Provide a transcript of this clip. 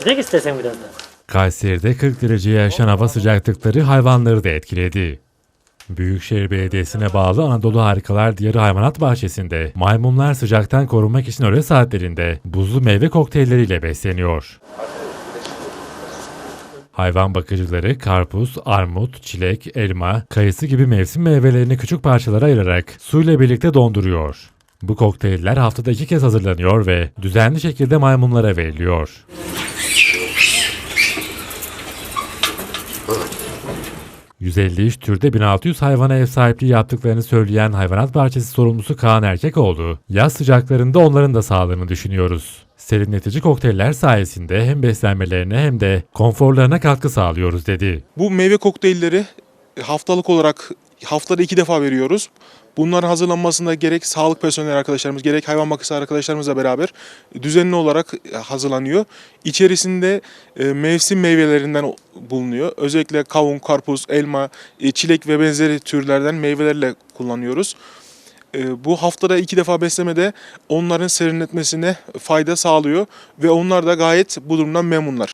Çilek istesen biraz da. Kayseri'de 40 dereceye yaşayan hava sıcaklıkları hayvanları da etkiledi. Büyükşehir Belediyesi'ne bağlı Anadolu Harikalar Diyarı Hayvanat Bahçesi'nde maymunlar sıcaktan korunmak için öğle saatlerinde buzlu meyve kokteylleriyle besleniyor. Hayvan bakıcıları karpuz, armut, çilek, elma, kayısı gibi mevsim meyvelerini küçük parçalara ayırarak suyla birlikte donduruyor. Bu kokteyller haftada iki kez hazırlanıyor ve düzenli şekilde maymunlara veriliyor. ...153 türde 1600 hayvana ev sahipliği yaptıklarını söyleyen hayvanat bahçesi sorumlusu Kaan Erkekoğlu... ...yaz sıcaklarında onların da sağlığını düşünüyoruz. Serinletici kokteyller sayesinde hem beslenmelerine hem de konforlarına katkı sağlıyoruz dedi. Bu meyve kokteylleri haftalık olarak haftada iki defa veriyoruz. Bunların hazırlanmasında gerek sağlık personeli arkadaşlarımız gerek hayvan bakıcısı arkadaşlarımızla beraber düzenli olarak hazırlanıyor. İçerisinde e, mevsim meyvelerinden bulunuyor. Özellikle kavun, karpuz, elma, e, çilek ve benzeri türlerden meyvelerle kullanıyoruz. E, Bu haftada iki defa beslemede onların serinletmesine fayda sağlıyor ve onlar da gayet bu durumdan memnunlar.